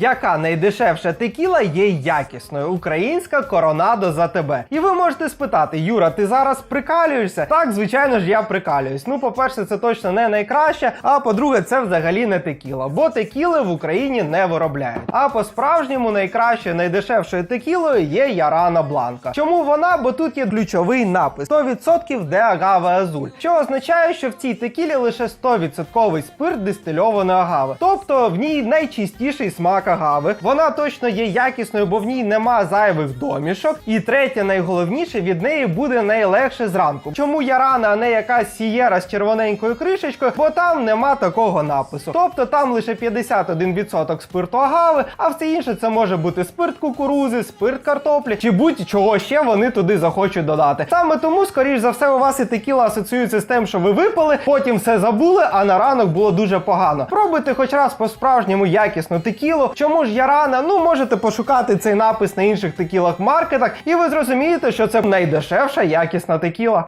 Яка найдешевша текіла є якісною? Українська коронадо за тебе. І ви можете спитати, Юра, ти зараз прикалюєшся? Так, звичайно ж, я прикалююсь. Ну, по-перше, це точно не найкраще. А по-друге, це взагалі не текіла, бо текіли в Україні не виробляють. А по-справжньому найкраще, найдешевшою текілою є Ярана Бланка. Чому вона? Бо тут є ключовий напис: 100% де агаве азуль, що означає, що в цій текілі лише 100% спирт дистильованої агави. Тобто в ній найчистіший смак агави. Вона точно є якісною, бо в ній нема зайвих домішок. І третє, найголовніше, від неї буде найлегше зранку. Чому Ярана, а не якась сієра з червоненькою кришечкою? Бо там нема такого напису. Тобто там лише 51% спирту агави, а все інше це може бути спирт кукурузи, спирт картоплі чи будь-чого ще вони туди захочуть додати. Саме тому, скоріш за все, у вас і текіла асоціюється з тим, що ви випили, потім все забули, а на ранок було дуже погано. Пробуйте хоч раз по-справжньому якісну текілу. Чому ж я рана? Ну можете пошукати цей напис на інших текілах маркетах, і ви зрозумієте, що це найдешевша якісна текіла.